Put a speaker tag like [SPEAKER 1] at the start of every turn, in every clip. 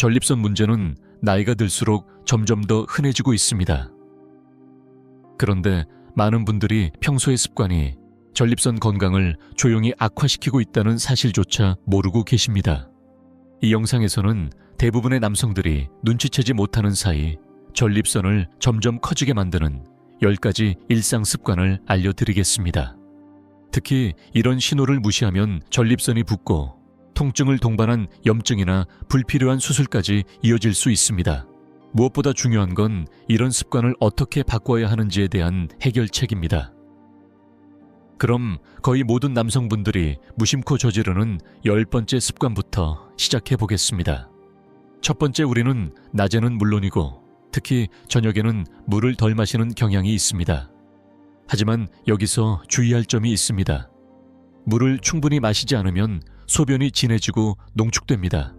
[SPEAKER 1] 전립선 문제는 나이가 들수록 점점 더 흔해지고 있습니다. 그런데 많은 분들이 평소의 습관이 전립선 건강을 조용히 악화시키고 있다는 사실조차 모르고 계십니다. 이 영상에서는 대부분의 남성들이 눈치채지 못하는 사이 전립선을 점점 커지게 만드는 10가지 일상 습관을 알려드리겠습니다. 특히 이런 신호를 무시하면 전립선이 붓고 통증을 동반한 염증이나 불필요한 수술까지 이어질 수 있습니다. 무엇보다 중요한 건 이런 습관을 어떻게 바꿔야 하는지에 대한 해결책입니다. 그럼 거의 모든 남성분들이 무심코 저지르는 열 번째 습관부터 시작해 보겠습니다. 첫 번째 우리는 낮에는 물론이고 특히 저녁에는 물을 덜 마시는 경향이 있습니다. 하지만 여기서 주의할 점이 있습니다. 물을 충분히 마시지 않으면 소변이 진해지고 농축됩니다.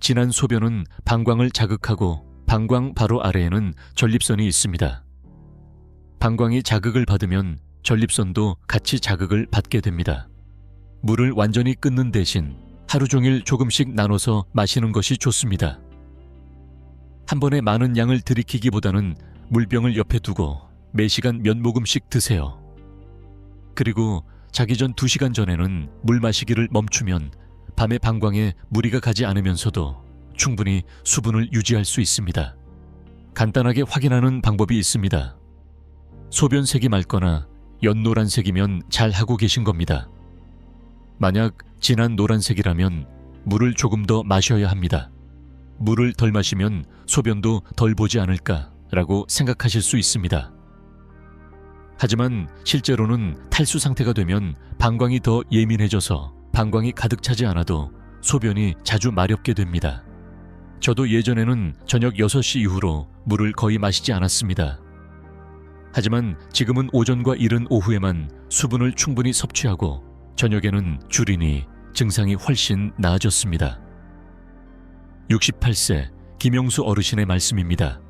[SPEAKER 1] 진한 소변은 방광을 자극하고 방광 바로 아래에는 전립선이 있습니다. 방광이 자극을 받으면 전립선도 같이 자극을 받게 됩니다. 물을 완전히 끊는 대신 하루 종일 조금씩 나눠서 마시는 것이 좋습니다. 한 번에 많은 양을 들이키기보다는 물병을 옆에 두고 매 시간 몇 모금씩 드세요. 그리고 자기 전 2시간 전에는 물 마시기를 멈추면 밤에 방광에 무리가 가지 않으면서도 충분히 수분을 유지할 수 있습니다. 간단하게 확인하는 방법이 있습니다. 소변색이 맑거나 연노란색이면 잘 하고 계신 겁니다. 만약 진한 노란색이라면 물을 조금 더 마셔야 합니다. 물을 덜 마시면 소변도 덜 보지 않을까라고 생각하실 수 있습니다. 하지만 실제로는 탈수 상태가 되면 방광이 더 예민해져서 방광이 가득 차지 않아도 소변이 자주 마렵게 됩니다. 저도 예전에는 저녁 6시 이후로 물을 거의 마시지 않았습니다. 하지만 지금은 오전과 이른 오후에만 수분을 충분히 섭취하고 저녁에는 줄이니 증상이 훨씬 나아졌습니다. 68세 김영수 어르신의 말씀입니다.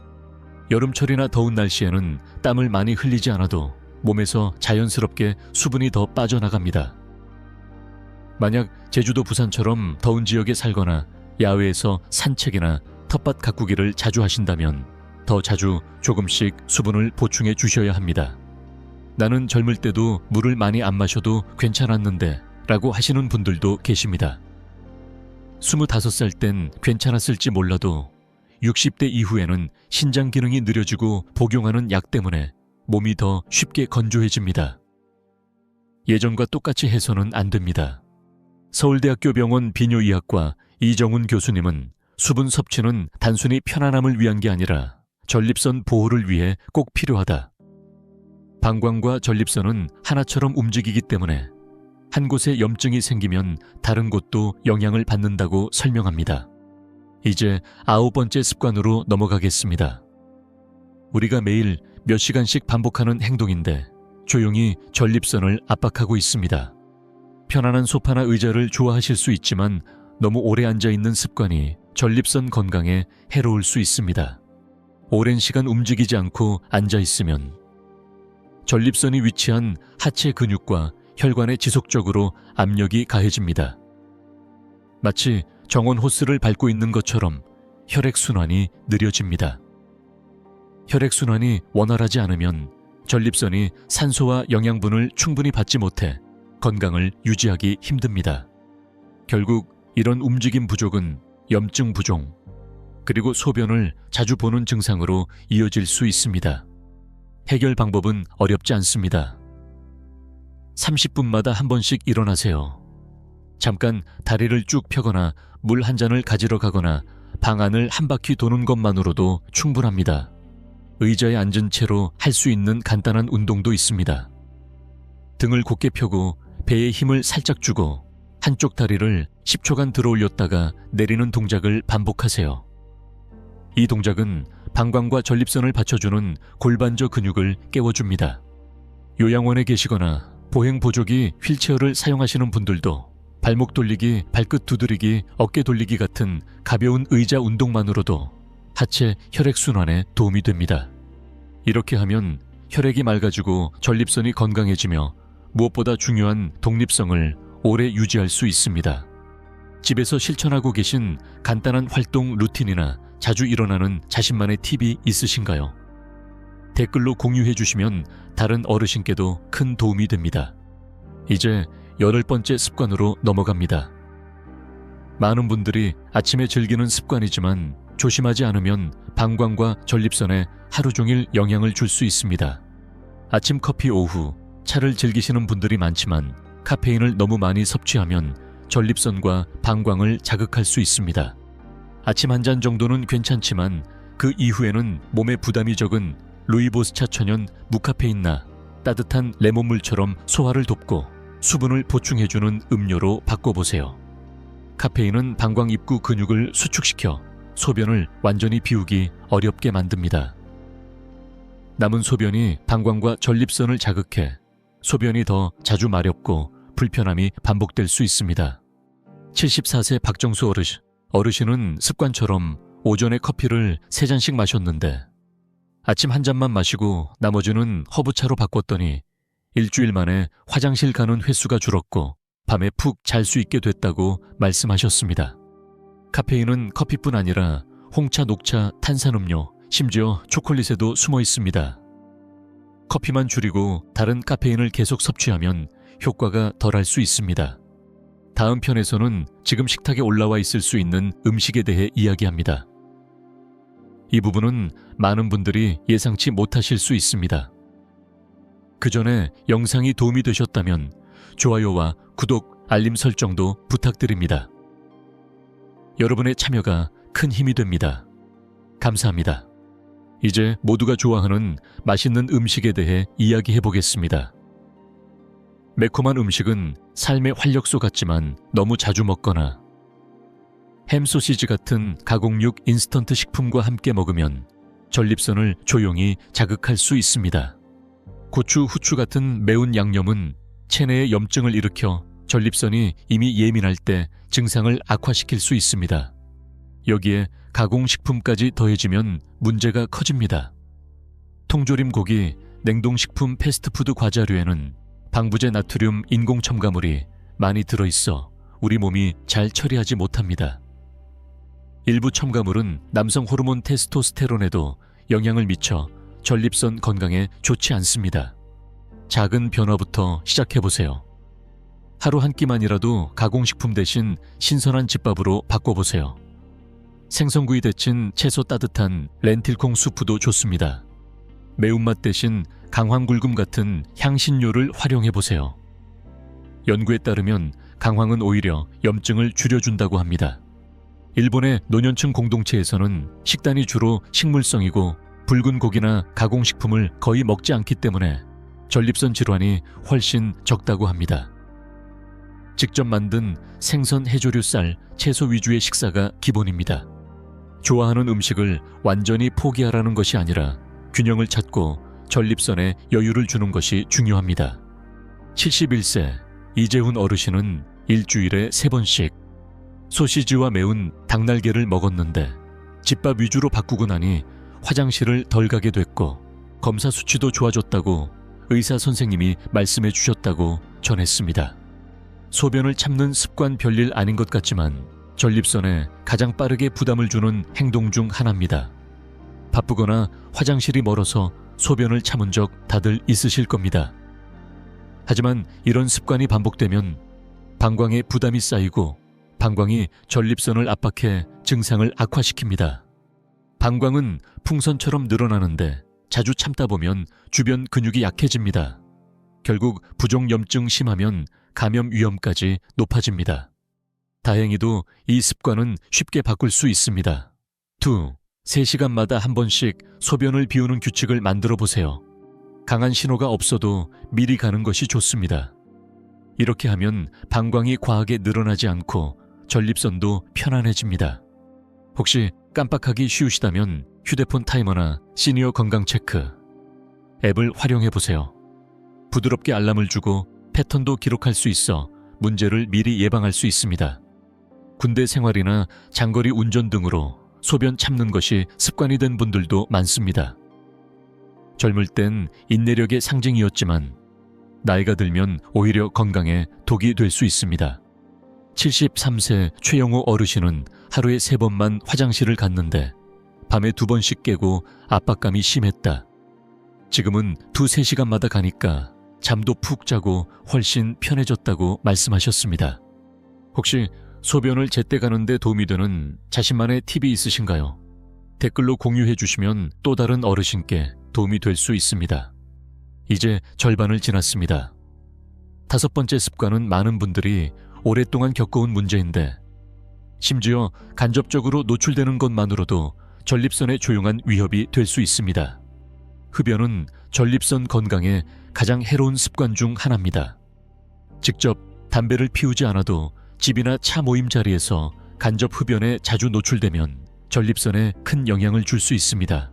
[SPEAKER 1] 여름철이나 더운 날씨에는 땀을 많이 흘리지 않아도 몸에서 자연스럽게 수분이 더 빠져나갑니다. 만약 제주도 부산처럼 더운 지역에 살거나 야외에서 산책이나 텃밭 가꾸기를 자주 하신다면 더 자주 조금씩 수분을 보충해 주셔야 합니다. 나는 젊을 때도 물을 많이 안 마셔도 괜찮았는데 라고 하시는 분들도 계십니다. 25살 땐 괜찮았을지 몰라도 60대 이후에는 신장 기능이 느려지고 복용하는 약 때문에 몸이 더 쉽게 건조해집니다. 예전과 똑같이 해서는 안 됩니다. 서울대학교 병원 비뇨의학과 이정훈 교수님은 수분 섭취는 단순히 편안함을 위한 게 아니라 전립선 보호를 위해 꼭 필요하다. 방광과 전립선은 하나처럼 움직이기 때문에 한 곳에 염증이 생기면 다른 곳도 영향을 받는다고 설명합니다. 이제 아홉 번째 습관으로 넘어가겠습니다. 우리가 매일 몇 시간씩 반복하는 행동인데 조용히 전립선을 압박하고 있습니다. 편안한 소파나 의자를 좋아하실 수 있지만 너무 오래 앉아 있는 습관이 전립선 건강에 해로울 수 있습니다. 오랜 시간 움직이지 않고 앉아 있으면 전립선이 위치한 하체 근육과 혈관에 지속적으로 압력이 가해집니다. 마치 정원 호스를 밟고 있는 것처럼 혈액순환이 느려집니다. 혈액순환이 원활하지 않으면 전립선이 산소와 영양분을 충분히 받지 못해 건강을 유지하기 힘듭니다. 결국 이런 움직임 부족은 염증 부종, 그리고 소변을 자주 보는 증상으로 이어질 수 있습니다. 해결 방법은 어렵지 않습니다. 30분마다 한 번씩 일어나세요. 잠깐 다리를 쭉 펴거나 물 한 잔을 가지러 가거나 방 안을 한 바퀴 도는 것만으로도 충분합니다. 의자에 앉은 채로 할 수 있는 간단한 운동도 있습니다. 등을 곧게 펴고 배에 힘을 살짝 주고 한쪽 다리를 10초간 들어 올렸다가 내리는 동작을 반복하세요. 이 동작은 방광과 전립선을 받쳐주는 골반저 근육을 깨워줍니다. 요양원에 계시거나 보행 보조기 휠체어를 사용하시는 분들도 발목 돌리기, 발끝 두드리기, 어깨 돌리기 같은 가벼운 의자 운동만으로도 하체 혈액순환에 도움이 됩니다. 이렇게 하면 혈액이 맑아지고 전립선이 건강해지며 무엇보다 중요한 독립성을 오래 유지할 수 있습니다. 집에서 실천하고 계신 간단한 활동 루틴이나 자주 일어나는 자신만의 팁이 있으신가요? 댓글로 공유해 주시면 다른 어르신께도 큰 도움이 됩니다. 이제 열흘 번째 습관으로 넘어갑니다. 많은 분들이 아침에 즐기는 습관이지만 조심하지 않으면 방광과 전립선에 하루 종일 영향을 줄 수 있습니다. 아침 커피 오후 차를 즐기시는 분들이 많지만 카페인을 너무 많이 섭취하면 전립선과 방광을 자극할 수 있습니다. 아침 한 잔 정도는 괜찮지만 그 이후에는 몸에 부담이 적은 루이보스차 천연 무카페인나 따뜻한 레몬물처럼 소화를 돕고 수분을 보충해주는 음료로 바꿔보세요. 카페인은 방광 입구 근육을 수축시켜 소변을 완전히 비우기 어렵게 만듭니다. 남은 소변이 방광과 전립선을 자극해 소변이 더 자주 마렵고 불편함이 반복될 수 있습니다. 74세 박정수 어르신, 어르신은 습관처럼 오전에 커피를 세잔씩 마셨는데 아침 한 잔만 마시고 나머지는 허브차로 바꿨더니 일주일 만에 화장실 가는 횟수가 줄었고 밤에 푹 잘 수 있게 됐다고 말씀하셨습니다. 카페인은 커피뿐 아니라 홍차, 녹차, 탄산음료, 심지어 초콜릿에도 숨어 있습니다. 커피만 줄이고 다른 카페인을 계속 섭취하면 효과가 덜할 수 있습니다. 다음 편에서는 지금 식탁에 올라와 있을 수 있는 음식에 대해 이야기합니다. 이 부분은 많은 분들이 예상치 못하실 수 있습니다. 그 전에 영상이 도움이 되셨다면 좋아요와 구독, 알림 설정도 부탁드립니다. 여러분의 참여가 큰 힘이 됩니다. 감사합니다. 이제 모두가 좋아하는 맛있는 음식에 대해 이야기해 보겠습니다. 매콤한 음식은 삶의 활력소 같지만 너무 자주 먹거나 햄 소시지 같은 가공육 인스턴트 식품과 함께 먹으면 전립선을 조용히 자극할 수 있습니다. 고추, 후추 같은 매운 양념은 체내에 염증을 일으켜 전립선이 이미 예민할 때 증상을 악화시킬 수 있습니다. 여기에 가공식품까지 더해지면 문제가 커집니다. 통조림 고기, 냉동식품 패스트푸드 과자류에는 방부제 나트륨 인공 첨가물이 많이 들어있어 우리 몸이 잘 처리하지 못합니다. 일부 첨가물은 남성 호르몬 테스토스테론에도 영향을 미쳐 전립선 건강에 좋지 않습니다. 작은 변화부터 시작해보세요. 하루 한 끼만이라도 가공식품 대신 신선한 집밥으로 바꿔보세요. 생선구이 데친 채소 따뜻한 렌틸콩 수프도 좋습니다. 매운맛 대신 강황굴금 같은 향신료를 활용해 보세요. 연구에 따르면 강황은 오히려 염증을 줄여준다고 합니다. 일본의 노년층 공동체에서는 식단이 주로 식물성이고 붉은 고기나 가공식품을 거의 먹지 않기 때문에 전립선 질환이 훨씬 적다고 합니다. 직접 만든 생선 해조류 쌀, 채소 위주의 식사가 기본입니다. 좋아하는 음식을 완전히 포기하라는 것이 아니라 균형을 찾고 전립선에 여유를 주는 것이 중요합니다. 71세 이재훈 어르신은 일주일에 세 번씩 소시지와 매운 닭날개를 먹었는데 집밥 위주로 바꾸고 나니 화장실을 덜 가게 됐고 검사 수치도 좋아졌다고 의사 선생님이 말씀해 주셨다고 전했습니다. 소변을 참는 습관 별일 아닌 것 같지만 전립선에 가장 빠르게 부담을 주는 행동 중 하나입니다. 바쁘거나 화장실이 멀어서 소변을 참은 적 다들 있으실 겁니다. 하지만 이런 습관이 반복되면 방광에 부담이 쌓이고 방광이 전립선을 압박해 증상을 악화시킵니다. 방광은 풍선처럼 늘어나는데 자주 참다 보면 주변 근육이 약해집니다. 결국 부종염증 심하면 감염 위험까지 높아집니다. 다행히도 이 습관은 쉽게 바꿀 수 있습니다. 2. 3시간마다 한 번씩 소변을 비우는 규칙을 만들어 보세요. 강한 신호가 없어도 미리 가는 것이 좋습니다. 이렇게 하면 방광이 과하게 늘어나지 않고 전립선도 편안해집니다. 혹시 깜빡하기 쉬우시다면 휴대폰 타이머나 시니어 건강 체크 앱을 활용해 보세요. 부드럽게 알람을 주고 패턴도 기록할 수 있어 문제를 미리 예방할 수 있습니다. 군대 생활이나 장거리 운전 등으로 소변 참는 것이 습관이 된 분들도 많습니다. 젊을 땐 인내력의 상징이었지만 나이가 들면 오히려 건강에 독이 될 수 있습니다. 73세 최영호 어르신은 하루에 세 번만 화장실을 갔는데 밤에 두 번씩 깨고 압박감이 심했다. 지금은 두세 시간마다 가니까 잠도 푹 자고 훨씬 편해졌다고 말씀하셨습니다. 혹시 소변을 제때 가는데 도움이 되는 자신만의 팁이 있으신가요? 댓글로 공유해 주시면 또 다른 어르신께 도움이 될 수 있습니다. 이제 절반을 지났습니다. 다섯 번째 습관은 많은 분들이 오랫동안 겪어온 문제인데 심지어 간접적으로 노출되는 것만으로도 전립선의 조용한 위협이 될 수 있습니다. 흡연은 전립선 건강에 가장 해로운 습관 중 하나입니다. 직접 담배를 피우지 않아도 집이나 차 모임 자리에서 간접 흡연에 자주 노출되면 전립선에 큰 영향을 줄 수 있습니다.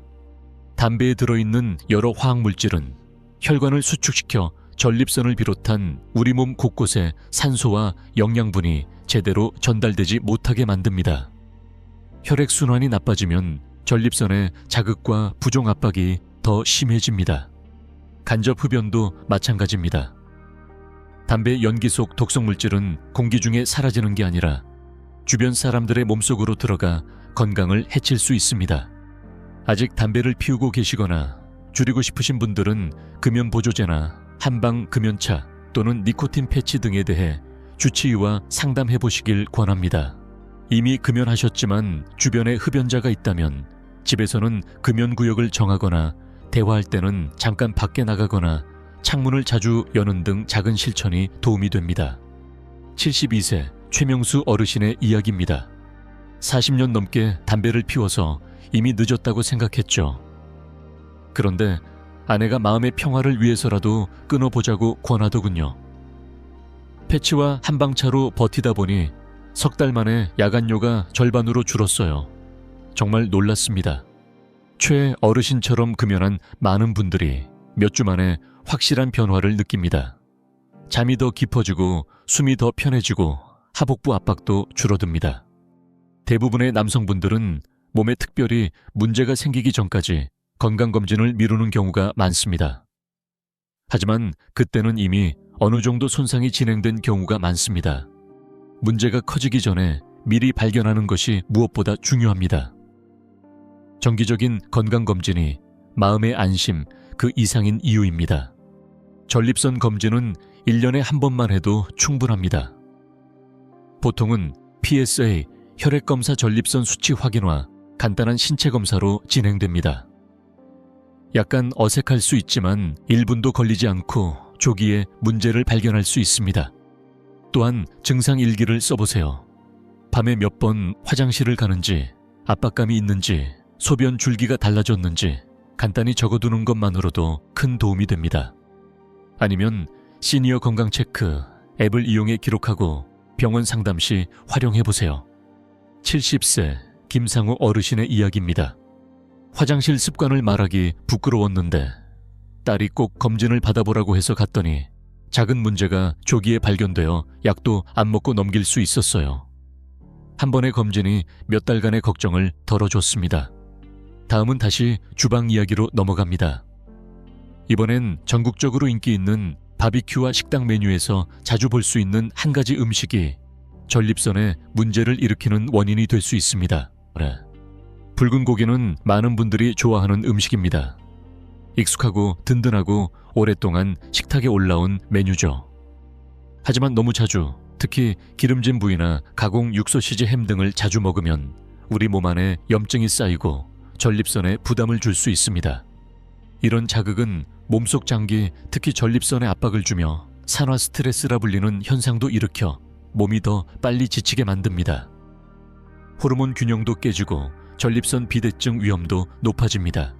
[SPEAKER 1] 담배에 들어있는 여러 화학 물질은 혈관을 수축시켜 전립선을 비롯한 우리 몸 곳곳에 산소와 영양분이 제대로 전달되지 못하게 만듭니다. 혈액순환이 나빠지면 전립선의 자극과 부종 압박이 더 심해집니다. 간접 흡연도 마찬가지입니다. 담배 연기 속 독성 물질은 공기 중에 사라지는 게 아니라 주변 사람들의 몸속으로 들어가 건강을 해칠 수 있습니다. 아직 담배를 피우고 계시거나 줄이고 싶으신 분들은 금연 보조제나 한방 금연차 또는 니코틴 패치 등에 대해 주치의와 상담해 보시길 권합니다. 이미 금연하셨지만 주변에 흡연자가 있다면 집에서는 금연 구역을 정하거나 대화할 때는 잠깐 밖에 나가거나 창문을 자주 여는 등 작은 실천이 도움이 됩니다. 72세 최명수 어르신의 이야기입니다. 40년 넘게 담배를 피워서 이미 늦었다고 생각했죠. 그런데 아내가 마음의 평화를 위해서라도 끊어보자고 권하더군요. 패치와 한방차로 버티다 보니 석 달 만에 야간료가 절반으로 줄었어요. 정말 놀랐습니다. 최 어르신처럼 금연한 많은 분들이 몇 주 만에 확실한 변화를 느낍니다. 잠이 더 깊어지고 숨이 더 편해지고 하복부 압박도 줄어듭니다. 대부분의 남성분들은 몸에 특별히 문제가 생기기 전까지 건강검진을 미루는 경우가 많습니다. 하지만 그때는 이미 어느 정도 손상이 진행된 경우가 많습니다. 문제가 커지기 전에 미리 발견하는 것이 무엇보다 중요합니다. 정기적인 건강검진이 마음의 안심 그 이상인 이유입니다. 전립선 검진은 1년에 한 번만 해도 충분합니다. 보통은 PSA 혈액검사 전립선 수치 확인과 간단한 신체 검사로 진행됩니다. 약간 어색할 수 있지만 1분도 걸리지 않고 조기에 문제를 발견할 수 있습니다. 또한 증상 일기를 써보세요. 밤에 몇 번 화장실을 가는지, 압박감이 있는지, 소변 줄기가 달라졌는지 간단히 적어두는 것만으로도 큰 도움이 됩니다. 아니면 시니어 건강 체크 앱을 이용해 기록하고 병원 상담 시 활용해 보세요. 70세 김상우 어르신의 이야기입니다. 화장실 습관을 말하기 부끄러웠는데 딸이 꼭 검진을 받아보라고 해서 갔더니 작은 문제가 조기에 발견되어 약도 안 먹고 넘길 수 있었어요. 한 번의 검진이 몇 달간의 걱정을 덜어줬습니다. 다음은 다시 주방 이야기로 넘어갑니다. 이번엔 전국적으로 인기 있는 바비큐와 식당 메뉴에서 자주 볼 수 있는 한 가지 음식이 전립선에 문제를 일으키는 원인이 될 수 있습니다. 네. 붉은 고기는 많은 분들이 좋아하는 음식입니다. 익숙하고 든든하고 오랫동안 식탁에 올라온 메뉴죠. 하지만 너무 자주, 특히 기름진 부위나 가공 육소시즈 햄 등을 자주 먹으면 우리 몸 안에 염증이 쌓이고 전립선에 부담을 줄 수 있습니다. 이런 자극은 몸속 장기, 특히 전립선에 압박을 주며 산화 스트레스라 불리는 현상도 일으켜 몸이 더 빨리 지치게 만듭니다. 호르몬 균형도 깨지고 전립선 비대증 위험도 높아집니다.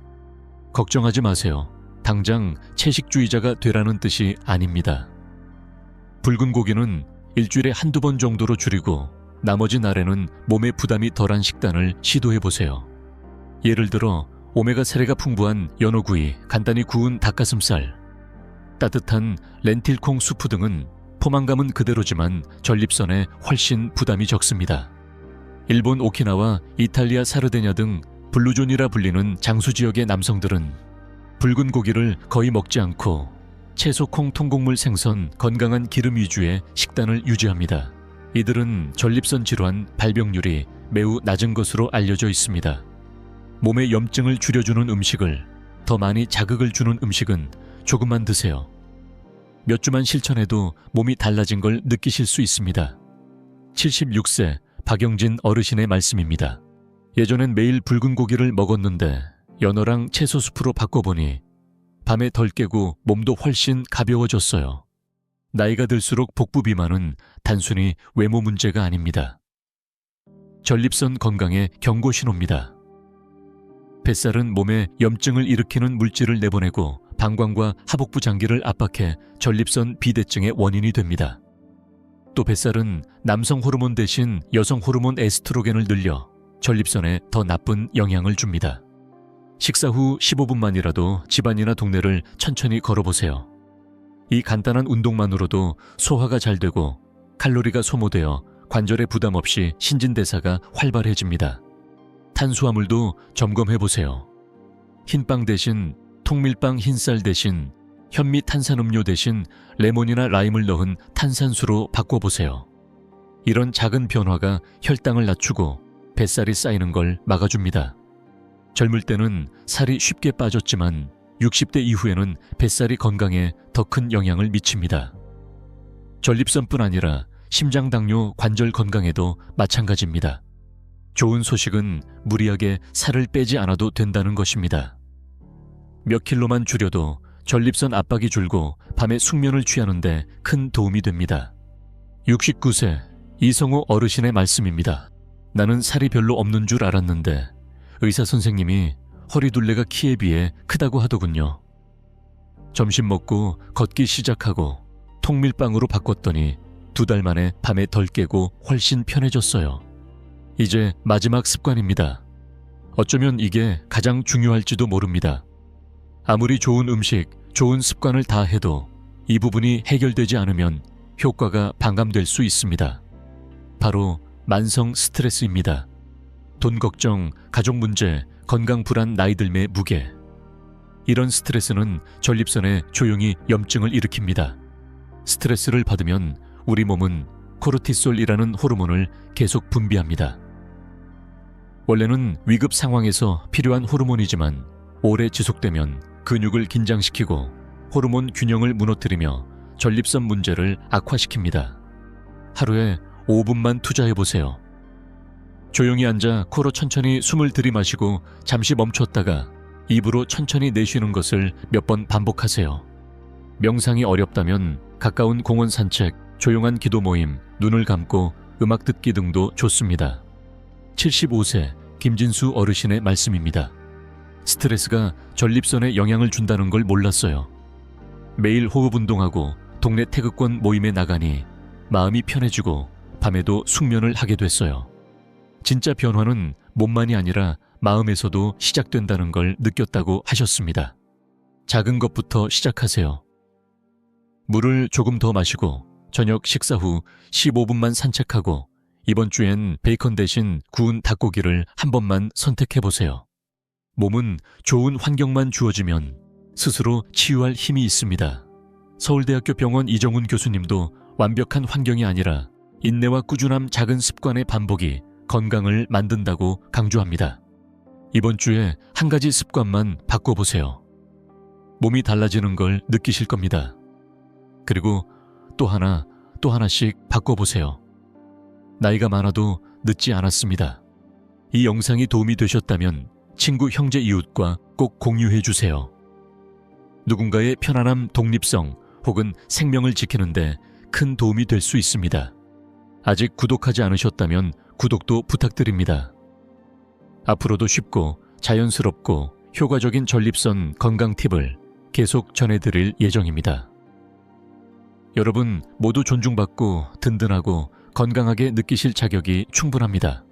[SPEAKER 1] 걱정하지 마세요. 당장 채식주의자가 되라는 뜻이 아닙니다. 붉은 고기는 일주일에 한두 번 정도로 줄이고 나머지 날에는 몸에 부담이 덜한 식단을 시도해 보세요. 예를 들어 오메가 세례가 풍부한 연어구이, 간단히 구운 닭가슴살, 따뜻한 렌틸콩 수프 등은 포만감은 그대로지만 전립선에 훨씬 부담이 적습니다. 일본 오키나와 이탈리아 사르데냐 등 블루존이라 불리는 장수 지역의 남성들은 붉은 고기를 거의 먹지 않고 채소, 콩, 통곡물, 생선, 건강한 기름 위주의 식단을 유지합니다. 이들은 전립선 질환 발병률이 매우 낮은 것으로 알려져 있습니다. 몸에 염증을 줄여주는 음식을 더 많이 자극을 주는 음식은 조금만 드세요. 몇 주만 실천해도 몸이 달라진 걸 느끼실 수 있습니다. 76세 박영진 어르신의 말씀입니다. 예전엔 매일 붉은 고기를 먹었는데 연어랑 채소 수프로 바꿔보니 밤에 덜 깨고 몸도 훨씬 가벼워졌어요. 나이가 들수록 복부 비만은 단순히 외모 문제가 아닙니다. 전립선 건강의 경고 신호입니다. 뱃살은 몸에 염증을 일으키는 물질을 내보내고 방광과 하복부 장기를 압박해 전립선 비대증의 원인이 됩니다. 또 뱃살은 남성 호르몬 대신 여성 호르몬 에스트로겐을 늘려 전립선에 더 나쁜 영향을 줍니다. 식사 후 15분만이라도 집안이나 동네를 천천히 걸어보세요. 이 간단한 운동만으로도 소화가 잘 되고 칼로리가 소모되어 관절에 부담 없이 신진대사가 활발해집니다. 탄수화물도 점검해 보세요. 흰빵 대신 통밀빵 흰쌀 대신 현미 탄산음료 대신 레몬이나 라임을 넣은 탄산수로 바꿔보세요. 이런 작은 변화가 혈당을 낮추고 뱃살이 쌓이는 걸 막아줍니다. 젊을 때는 살이 쉽게 빠졌지만 60대 이후에는 뱃살이 건강에 더 큰 영향을 미칩니다. 전립선뿐 아니라 심장 당뇨 관절 건강에도 마찬가지입니다. 좋은 소식은 무리하게 살을 빼지 않아도 된다는 것입니다. 몇 킬로만 줄여도 전립선 압박이 줄고 밤에 숙면을 취하는데 큰 도움이 됩니다. 69세 이성호 어르신의 말씀입니다. 나는 살이 별로 없는 줄 알았는데 의사 선생님이 허리 둘레가 키에 비해 크다고 하더군요. 점심 먹고 걷기 시작하고 통밀빵으로 바꿨더니 두 달 만에 밤에 덜 깨고 훨씬 편해졌어요. 이제 마지막 습관입니다. 어쩌면 이게 가장 중요할지도 모릅니다. 아무리 좋은 음식, 좋은 습관을 다 해도 이 부분이 해결되지 않으면 효과가 반감될 수 있습니다. 바로 만성 스트레스입니다. 돈 걱정, 가족 문제, 건강 불안, 나이 들매 무게. 이런 스트레스는 전립선에 조용히 염증을 일으킵니다. 스트레스를 받으면 우리 몸은 코르티솔이라는 호르몬을 계속 분비합니다. 원래는 위급 상황에서 필요한 호르몬이지만 오래 지속되면 근육을 긴장시키고 호르몬 균형을 무너뜨리며 전립선 문제를 악화시킵니다. 하루에 5분만 투자해 보세요. 조용히 앉아 코로 천천히 숨을 들이마시고 잠시 멈췄다가 입으로 천천히 내쉬는 것을 몇 번 반복하세요. 명상이 어렵다면 가까운 공원 산책, 조용한 기도 모임, 눈을 감고 음악 듣기 등도 좋습니다. 75세 김진수 어르신의 말씀입니다. 스트레스가 전립선에 영향을 준다는 걸 몰랐어요. 매일 호흡 운동하고 동네 태극권 모임에 나가니 마음이 편해지고 밤에도 숙면을 하게 됐어요. 진짜 변화는 몸만이 아니라 마음에서도 시작된다는 걸 느꼈다고 하셨습니다. 작은 것부터 시작하세요. 물을 조금 더 마시고 저녁 식사 후 15분만 산책하고 이번 주엔 베이컨 대신 구운 닭고기를 한 번만 선택해 보세요. 몸은 좋은 환경만 주어지면 스스로 치유할 힘이 있습니다. 서울대학교 병원 이정훈 교수님도 완벽한 환경이 아니라 인내와 꾸준함 작은 습관의 반복이 건강을 만든다고 강조합니다. 이번 주에 한 가지 습관만 바꿔보세요. 몸이 달라지는 걸 느끼실 겁니다. 그리고 또 하나, 또 하나씩 바꿔보세요. 나이가 많아도 늦지 않았습니다. 이 영상이 도움이 되셨다면 친구, 형제, 이웃과 꼭 공유해 주세요. 누군가의 편안함, 독립성 혹은 생명을 지키는데 큰 도움이 될 수 있습니다. 아직 구독하지 않으셨다면 구독도 부탁드립니다. 앞으로도 쉽고 자연스럽고 효과적인 전립선 건강 팁을 계속 전해드릴 예정입니다. 여러분 모두 존중받고 든든하고 건강하게 느끼실 자격이 충분합니다.